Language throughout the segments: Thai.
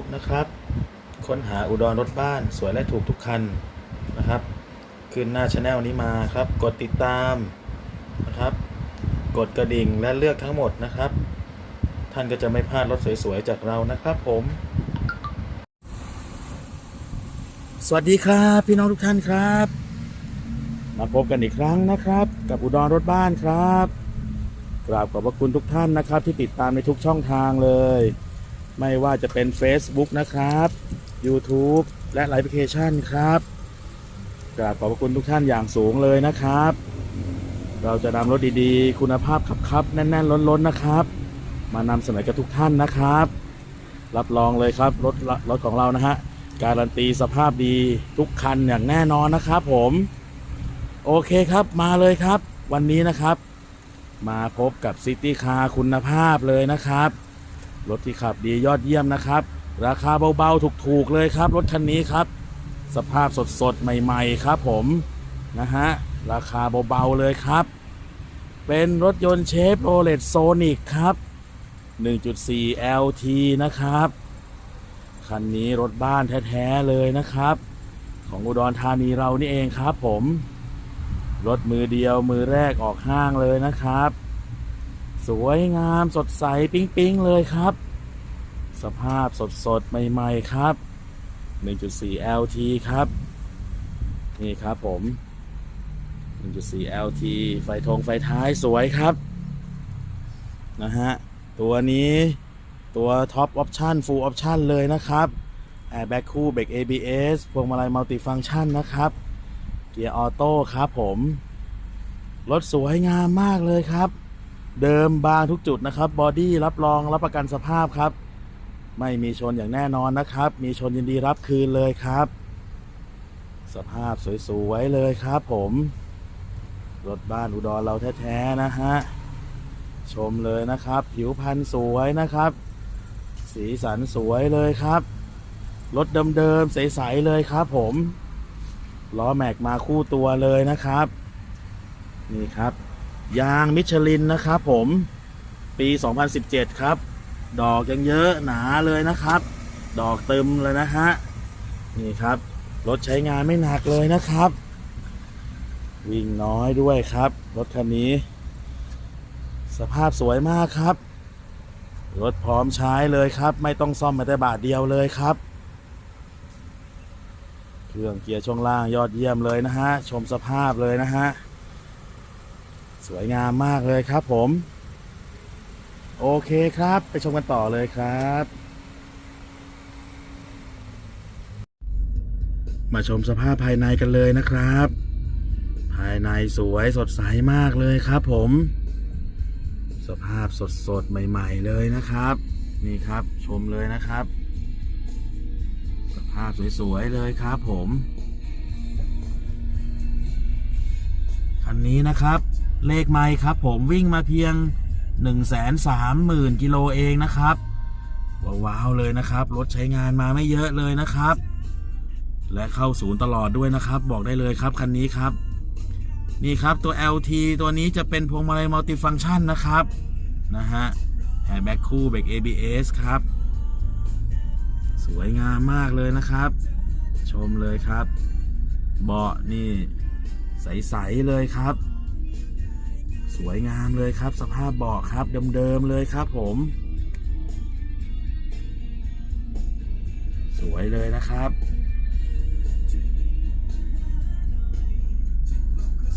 YouTube นะครับ ค้นหาอุดรรถบ้านสวยและถูกทุกคันนะครับ ขึ้นหน้าช anel นี้มาครับ กดติดตามนะครับ กดกระดิ่งและเลือกทั้งหมดนะครับ ท่านก็จะไม่พลาดรถสวยๆ จากเรานะครับผม สวัสดีครับ พี่น้องทุกท่านครับ มาพบกันอีกครั้งนะครับ กับอุดรรถบ้านครับกราบขอบพระคุณทุกท่านนะครับ ที่ติดตามในทุกช่องทางเลย ไม่ว่าจะเป็น Facebook นะครับ YouTube และไลฟ์แอปพลิเคชันครับกราบขอบพระคุณทุกท่านอย่างสูงเลยนะครับ เราจะนำรถดีๆ คุณภาพขับขับแน่นๆ ล้นๆนะครับ มานำเสนอกับทุกท่านนะครับ รับรองเลยครับรถรถของเรานะฮะการันตีสภาพดีทุกคันอย่างแน่นอนนะครับผมโอเคครับมาเลยครับ วันนี้นะครับ มาพบกับซิตี้คาร์คุณภาพเลยนะครับ รถที่ขับดียอดเยี่ยมนะครับ ราคาเบาๆถูกๆเลยครับ รถคันนี้ครับ สภาพสดๆใหม่ ๆ ครับผมนะฮะราคาเบาๆเลยครับ เป็นรถยนต์เชฟโรเลตโซนิกครับ 1.4 LT นะครับ คันนี้รถบ้านแท้ๆเลยนะครับ ของอุดรธานีเรานี่เองครับผม รถมือเดียวมือแรกออกห้างเลยนะครับ สวยงามสดใสปิ๊งๆ เลยครับ สภาพสดสดๆใหม่ ๆ ครับ 1.4 LT ครับ นี่ครับผม 1.4 LT ไฟทงไฟท้ายสวยครับ นะฮะ ตัวนี้ตัวท็อปออปชั่นฟูลออปชั่นเลยนะครับแอร์แบ็กคู่เบรก ABS พวงมาลัยมัลติฟังชันนะครับ เกียร์ออโต้ครับผม รถสวยงามมากเลยครับ เดิมบางทุกจุดนะครับบอดี้รับรองรับประกันสภาพครับ ไม่มีชนอย่างแน่นอนนะครับ มีชนยินดีรับคืนเลยครับ สภาพสวยๆเลยครับ ผมรถบ้านอุดรเราแท้ๆนะฮะชมเลยนะครับ ผิวพรรณสวยนะครับ สีสันสวยเลยครับรถเดิมๆใสๆเลยครับ ผมล้อแม็กมาคู่ตัวเลยนะครับ นี่ครับ ยางมิชลินนะครับผมปี 2017 ครับ ดอกยังเยอะหนาเลยนะครับ ดอกเต็มเลยนะฮะนี่ครับรถใช้งานไม่หนักเลยนะครับ วิ่งน้อยด้วยครับ รถคันนี้ สภาพสวยมากครับ รถพร้อมใช้เลยครับ ไม่ต้องซ่อมแม้แต่บาทเดียวเลยครับ เครื่องเกียร์ช่วงล่างยอดเยี่ยมเลยนะฮะชมสภาพเลยนะฮะ สวยงามมากเลยครับผม โอเคครับ ไปชมกันต่อเลยครับ มาชมสภาพภายในกันเลยนะครับ ภายในสวยสดใสมากเลยครับผม สภาพสดสดใหม่ ๆ เลยนะครับ นี่ครับชมเลยนะครับ สภาพสวยๆเลยครับผมคันนี้นะครับ เลขไม่ครับ ผมวิ่งมาเพียง 1 3 0 0 0 0กิโลเองนะครับว้าวเลยนะครับ รถใช้งานมาไม่เยอะเลยนะครับ และเข้าศูนย์ตลอดด้วยนะครับ บอกได้เลยครับคันนี้ครับ นี่ครับตัว LT ตัวนี้จะเป็นพวงมาลัยมัลติฟัง c t ชันนะครับนะฮะแฮร์แบ็กคู่เบรก ABS ครับ สวยงามมากเลยนะครับ ชมเลยครับ เบาะนี่ใส ๆ เลยครับ วยงามเลยครับ สภาพเบาะครับเดิมๆเลยครับผม สวยเลยนะครับ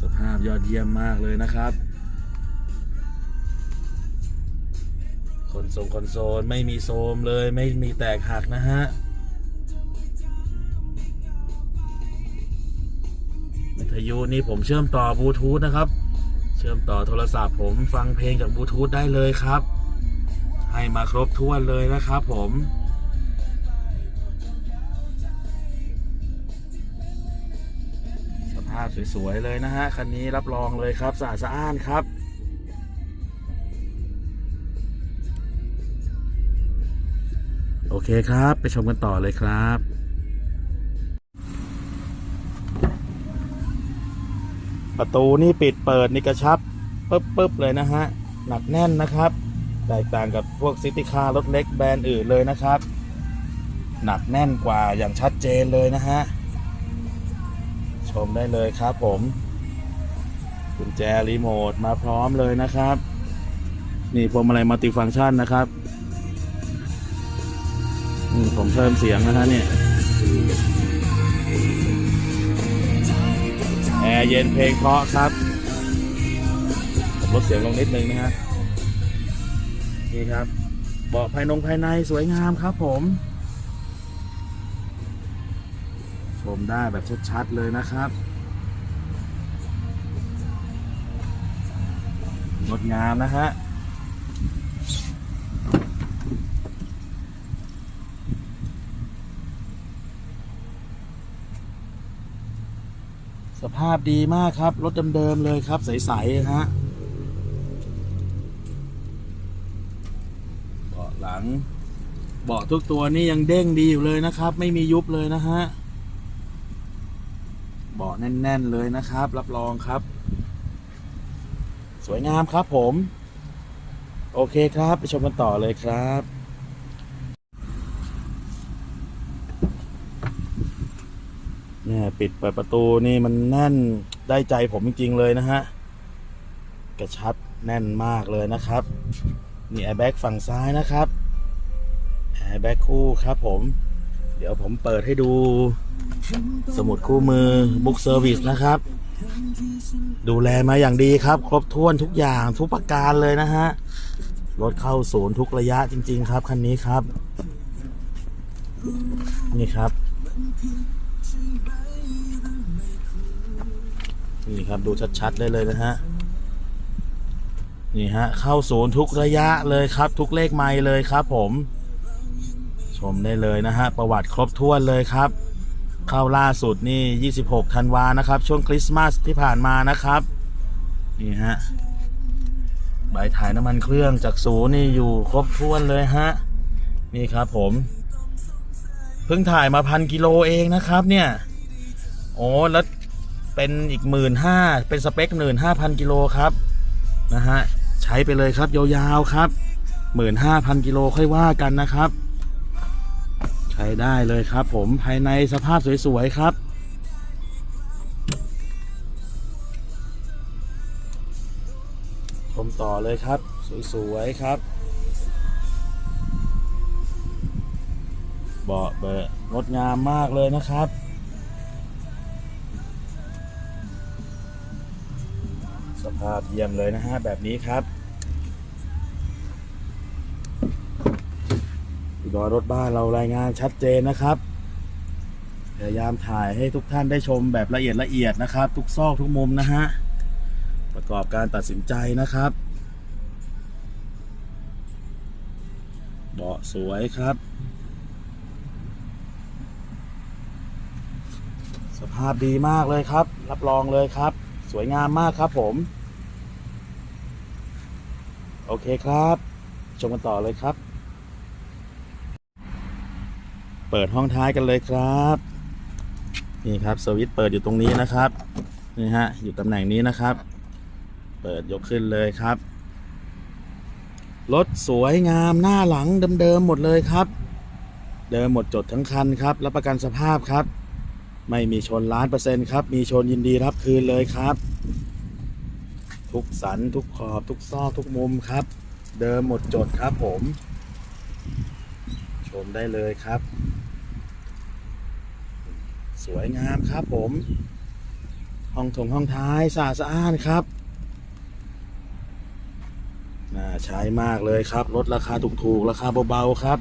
สภาพยอดเยี่ยมมากเลยนะครับคอนโซลคอนโซลไม่มีโซมเลยไม่มีแตกหักนะฮะวิทยุนี่ผมเชื่อมต่อบลูทูธนะครับ ชื่อมต่อโทรศัพท์ผมฟังเพลงจากบลูทูธได้เลยครับ ให้มาครบถ้วนเลยนะครับผมสภาพสวยๆเลยนะฮะคันนี้รับรองเลยครับสะอาดสะอ้านครับโอเคครับ ไปชมกันต่อเลยครับ ประตูนี่ปิดเปิดนี่กระชับปึ๊บปึ๊บเลยนะฮะหนักแน่นนะครับ แตกต่างกับพวกซิตี้คาร์รถเล็กแบรนด์อื่นเลยนะครับ หนักแน่นกว่าอย่างชัดเจนเลยนะฮะชมได้เลยครับผมกุญแจรีโมทมาพร้อมเลยนะครับ นี่พวงมาลัยมัลติฟังก์ชันนะครับผมเพิ่มเสียงนะฮะเนี่ย ร์เย็นเพลงเพราะครับผมลดเสียงลงนิดนึงนะฮะนี่ครับเบาะภายนงภายในสวยงามครับผม ชมได้แบบชัดๆเลยนะครับงดงามนะฮะ สภาพดีมากครับ รถเดิมๆเลยครับ ใสๆนะฮะเบาะหลัง เบาะทุกตัวนี่ยังเด้งดีอยู่เลยนะครับ ไม่มียุบเลยนะฮะเบาะแน่น ๆ เลยนะครับ รับรองครับ สวยงามครับผม โอเคครับ ไปชมกันต่อเลยครับ เนี่ยปิดเปิดประตูนี่มันแน่นได้ใจผมจริงๆเลยนะฮะ กระชับแน่นมากเลยนะครับ นี่แอร์แบ็กฝั่งซ้ายนะครับแอร์แบ็กคู่ครับผม เดี๋ยวผมเปิดให้ดู สมุดคู่มือบุ๊กเซอร์วิสนะครับ ดูแลมาอย่างดีครับ ครบถ้วนทุกอย่างทุกประการเลยนะฮะ รถเข้าศูนย์ทุกระยะจริง ๆ ครับ คันนี้ครับ นี่ครับ นี่ครับดูชัดๆได้เลยนะฮะ นี่ฮะ เข้าศูนย์ทุกระยะเลยครับ ทุกเลขไมล์เลยครับผม ชมได้เลยนะฮะ ประวัติครบถ้วนเลยครับ เข้าล่าสุดนี่ 26ธันวานะครับ ช่วงคริสต์มาสที่ผ่านมานะครับ นี่ฮะใบถ่ายน้ำมันเครื่องจากศูนย์นี่อยู่ครบถ้วนเลยฮะ นี่ครับผม เพิ่งถ่ายมาพันกิโลเองนะครับเนี่ย โอ้แล้วเป็นอีกหมื่นห้าเป็นสเปคหมื่นห้าพันกิโลครับนะฮะใช้ไปเลยครับยาวๆครับหมื่นห้าพันกิโลค่อยว่ากันนะครับ ใช้ได้เลยครับ ผมภายในสภาพสวยๆครับชมต่อเลยครับ สวยๆครับ เบาะเบะงดงามมากเลยนะครับ สภาพเยี่ยมเลยนะฮะ แบบนี้ครับดรรถบ้านเรารายงานชัดเจนนะครับ พยายามถ่ายให้ทุกท่านได้ชมแบบละเอียดละเอียดนะครับ ทุกซอกทุกมุมนะฮะ ประกอบการตัดสินใจนะครับเบาะสวยครับ สภาพดีมากเลยครับ รับรองเลยครับ สวยงามมากครับผม โอเคครับ ชมกันต่อเลยครับ เปิดห้องท้ายกันเลยครับ นี่ครับสวิตช์เปิดอยู่ตรงนี้นะครับ นี่ฮะ อยู่ตำแหน่งนี้นะครับ เปิดยกขึ้นเลยครับ รถสวยงามหน้าหลังเดิมๆหมดเลยครับ เดิมหมดจดทั้งคันครับ รับประกันสภาพครับ ไม่มีชนล้านเปอร์เซ็นต์ครับ มีชนยินดีรับคืนเลยครับ ทุกสันทุกขอบทุกซอกทุกมุมครับ เดิมหมดจดครับผม ชมได้เลยครับ สวยงามครับผม ห้องถงห้องท้ายสะอาดสะอ้านครับน่าใช้มากเลยครับลดราคาถูกๆ ราคาเบาๆครับ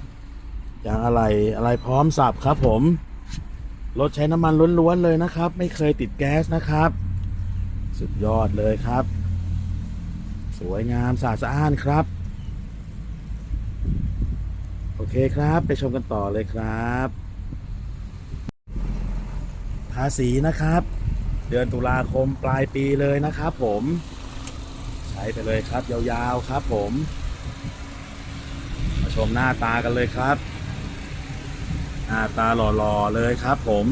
อย่างอะไรอะไรพร้อมสับครับผม รถใช้น้ำมันล้วนๆเลยนะครับ ไม่เคยติดแก๊สนะครับ สุดยอดเลยครับ สวยงามสะอาดสะอ้านครับ โอเคครับ ไปชมกันต่อเลยครับ ภาษีนะครับ เดือนตุลาคมปลายปีเลยนะครับผม ใช้ไปเลยครับยาวๆครับผม มาชมหน้าตากันเลยครับ หน้าตาหล่อๆเลยครับผม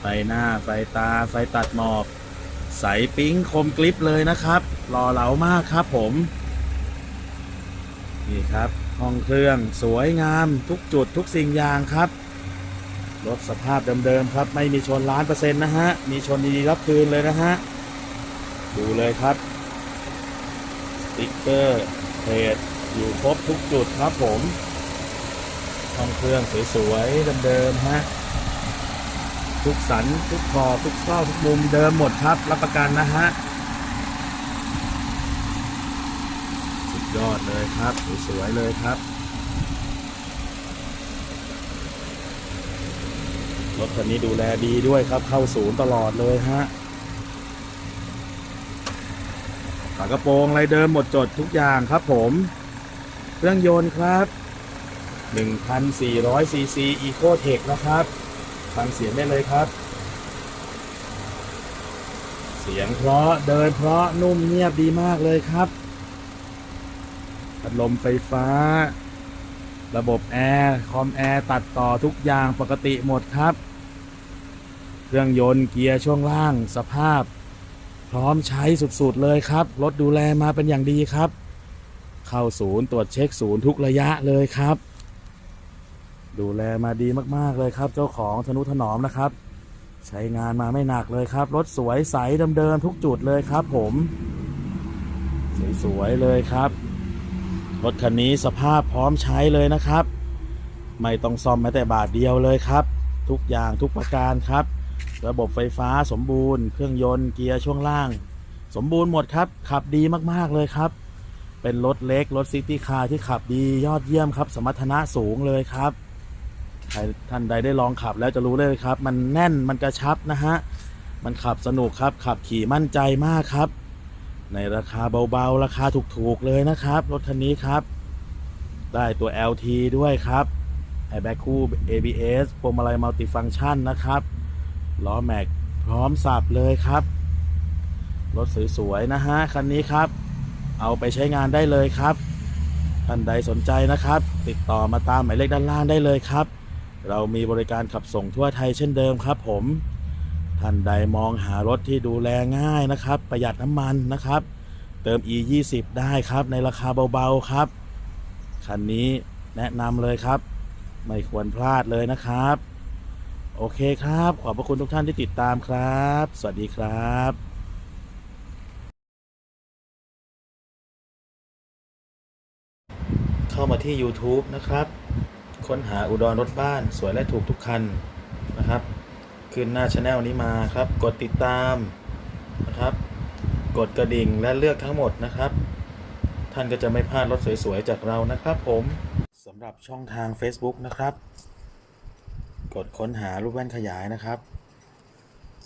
ไฟหน้าไฟตาไฟตัดหมอกใสปิ๊งคมกลิปเลยนะครับหล่อเหลามากครับผมนี่ครับ ห้องเครื่องสวยงามทุกจุดทุกสิ่งอย่างครับรถสภาพเดิมๆครับ ไม่มีชนล้านเปอร์เซ็นต์นะฮะ มีชนดีๆรับคืนเลยนะฮะ ดูเลยครับสติ๊กเกอร์เพจอยู่ครบทุกจุดครับผม ห้องเครื่องสวยๆเดิมๆฮะทุกสันทุกคอทุกซอกทุกมุมเดิมหมดครับ รับประกันนะฮะสุดยอดเลยครับสวยๆเลยครับรถคันนี้ดูแลดีด้วยครับ เข้าศูนย์ตลอดเลยฮะฝากระโปรงอะไรเดิมหมดจดทุกอย่างครับผม เครื่องยนต์ครับ 1,400 ซีซี Ecotech นะครับ ฟังเสียงได้เลยครับ เสียงเพราะเดินเพราะนุ่มเงียบดีมากเลยครับพัดลมไฟฟ้า ระบบแอร์คอมแอร์ตัดต่อทุกอย่างปกติหมดครับ เครื่องยนต์เกียร์ช่วงล่างสภาพ พร้อมใช้สุดๆเลยครับ รถดูแลมาเป็นอย่างดีครับ เข้าศูนย์ตรวจเช็คศูนย์ทุกระยะเลยครับ ดูแลมาดีมากๆเลยครับ เจ้าของธนุถนอมนะครับ ใช้งานมาไม่หนักเลยครับ รถสวยใสเดิมๆทุกจุดเลยครับ ผม สวยๆเลยครับ รถคันนี้สภาพพร้อมใช้เลยนะครับ ไม่ต้องซ่อมแม้แต่บาทเดียวเลยครับ ทุกอย่างทุกประการครับ ระบบไฟฟ้าสมบูรณ์ เครื่องยนต์เกียร์ช่วงล่าง สมบูรณ์หมดครับ ขับดีมากๆเลยครับเป็นรถเล็ก รถซิตี้คาร์ที่ขับดียอดเยี่ยมครับ สมรรถนะสูงเลยครับ ใครท่านใดได้ลองขับแล้วจะรู้เลยครับ มันแน่นมันกระชับนะฮะ มันขับสนุกครับ ขับขี่มั่นใจมากครับ ในราคาเบาๆ ราคาถูกๆเลยนะครับ รถคันนี้ครับ ได้ตัว LT ด้วยครับแอร์แบ็คคู่ ABS พวงมาลัยมัลติฟังชันนะครับล้อแม็กพร้อมสับเลยครับ รถสวยๆนะฮะคันนี้ครับ เอาไปใช้งานได้เลยครับท่านใดสนใจนะครับ ติดต่อมาตามหมายเลขด้านล่างได้เลยครับ เรามีบริการขับส่งทั่วไทยเช่นเดิมครับผม ท่านใดมองหารถที่ดูแลง่ายนะครับ ประหยัดน้ำมันนะครับ เติม e 2 0ได้ครับ ในราคาเบาๆครับ คันนี้แนะนำเลยครับ ไม่ควรพลาดเลยนะครับ โอเคครับ ขอบพระคุณทุกท่านที่ติดตามครับ สวัสดีครับเข้ามาที่ YouTube นะครับ ค้นหาอุดรรถบ้านสวยและถูกทุกคันนะครับขึ้นหน้าช anel นี้มาครับ กดติดตามนะครับ กดกระดิ่งและเลือกทั้งหมดนะครับ ท่านก็จะไม่พลาดรถสวยๆ จากเรานะครับ ผมสำหรับช่องทาง Facebook นะครับ กดค้นหารูปแว่นขยายนะครับ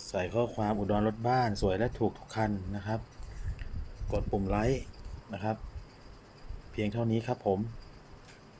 ใส่ข้อความอุดรรถบ้านสวยและถูกทุกคันนะครับ กดปุ่มไลค์นะครับ เพียงเท่านี้ครับผม